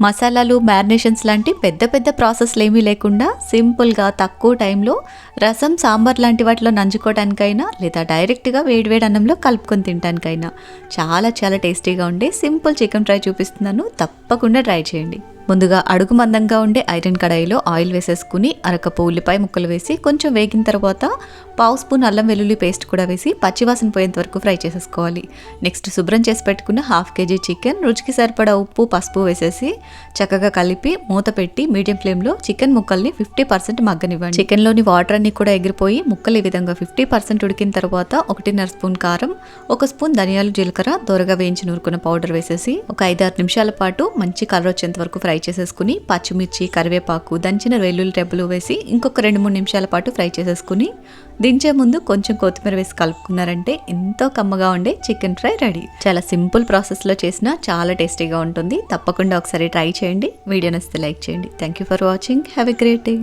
మసాలాలు మ్యారినేషన్స్ లాంటి పెద్ద పెద్ద ప్రాసెస్లు ఏమీ లేకుండా సింపుల్గా తక్కువ టైంలో రసం సాంబార్ లాంటి వాటిలో నంచుకోవడానికైనా లేదా డైరెక్ట్గా వేడివేడి అన్నంలో కలుపుకొని తినడానికైనా చాలా చాలా టేస్టీగా ఉండే సింపుల్ చికెన్ ఫ్రై చూపిస్తున్నాను. తప్పకుండా ట్రై చేయండి. ముందుగా అడుగు మందంగా ఉండే ఐరన్ కడాయిలో ఆయిల్ వేసేసుకుని అరకపు ఉల్లిపాయ ముక్కలు వేసి కొంచెం వేగిన తర్వాత పావు స్పూన్ అల్లం వెల్లుల్లి పేస్ట్ కూడా వేసి పచ్చివాసన పోయేంత వరకు ఫ్రై చేసేసుకోవాలి. నెక్స్ట్ శుభ్రం చేసి పెట్టుకున్న హాఫ్ కేజీ చికెన్ రుచికి సరిపడా ఉప్పు పసుపు వేసేసి చక్కగా కలిపి మూత పెట్టి మీడియం ఫ్లేమ్లో చికెన్ ముక్కల్ని ఫిఫ్టీ పర్సెంట్ మగ్గనివ్వండి. చికెన్లోని వాటర్ అన్ని కూడా ఎగిరిపోయి ముక్కలు ఈ విధంగా ఫిఫ్టీ పర్సెంట్ ఉడికిన తర్వాత ఒకటిన్నర స్పూన్ కారం ఒక స్పూన్ ధనియాలు జీలకర్ర దొరగా వేయించి నూరుకున్న పౌడర్ వేసేసి ఒక ఐదారు నిమిషాల పాటు మంచి కలర్ వచ్చేంత వరకు ఫ్రై చేసేసుకుని పచ్చిమిర్చి కరివేపాకు దంచిన వెల్లుల్లి రెబ్బలు వేసి ఇంకొక రెండు మూడు నిమిషాల పాటు ఫ్రై చేసేసుకుని దించే ముందు కొంచెం కొత్తిమీర వేసి కలుపుకున్నారంటే ఎంతో కమ్మగా ఉండే చికెన్ ఫ్రై రెడీ. చాలా సింపుల్ ప్రాసెస్లో చేసిన చాలా టేస్టీగా ఉంటుంది. తప్పకుండా ఒకసారి ట్రై చేయండి. వీడియో నచ్చితే లైక్ చేయండి. Thank you for watching have a great day